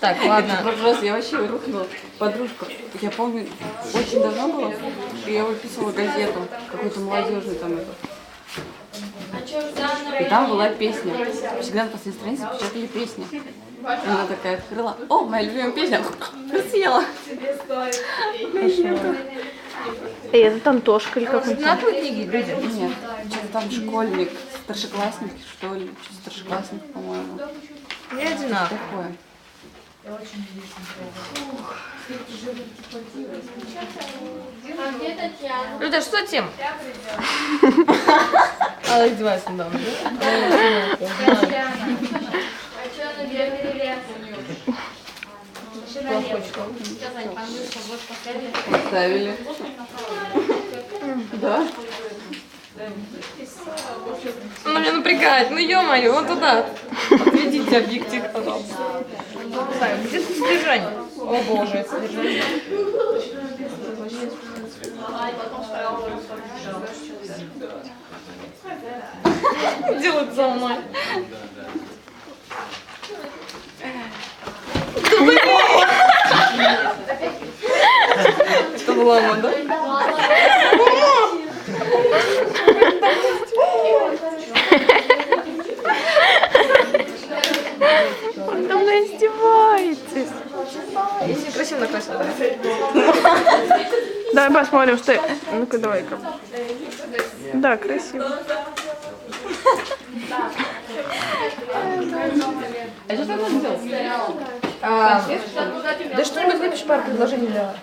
Так, ладно. просто я вообще рухнула. Подружка, я помню, очень давно было, и я выписывала газету, какую-то молодежную там эту. И там была песня. Всегда на последней странице печатали песни. И она такая открыла. О, моя любимая песня. Съела. Эй, это Антошка или как он? На твои книги люди. Нет, что-то там школьник, старшеклассник, что ли. Что-то старшеклассник, по-моему. Не одинаково. Такое. Люда, что тем? Алла издевается надо мной, Поставили. Да? Она меня напрягает, ну ё-моё, вон туда. Отведите объектив, пожалуйста. Так, где тут содержание? О боже, содержание. Делают за мной. Это была она, да? Он там издевается. Если красиво накрасила, да? Давай посмотрим, что... Ну-ка, давай-ка. Да, красиво. А что ты сделал? А, да что-нибудь выпиши пару предложений для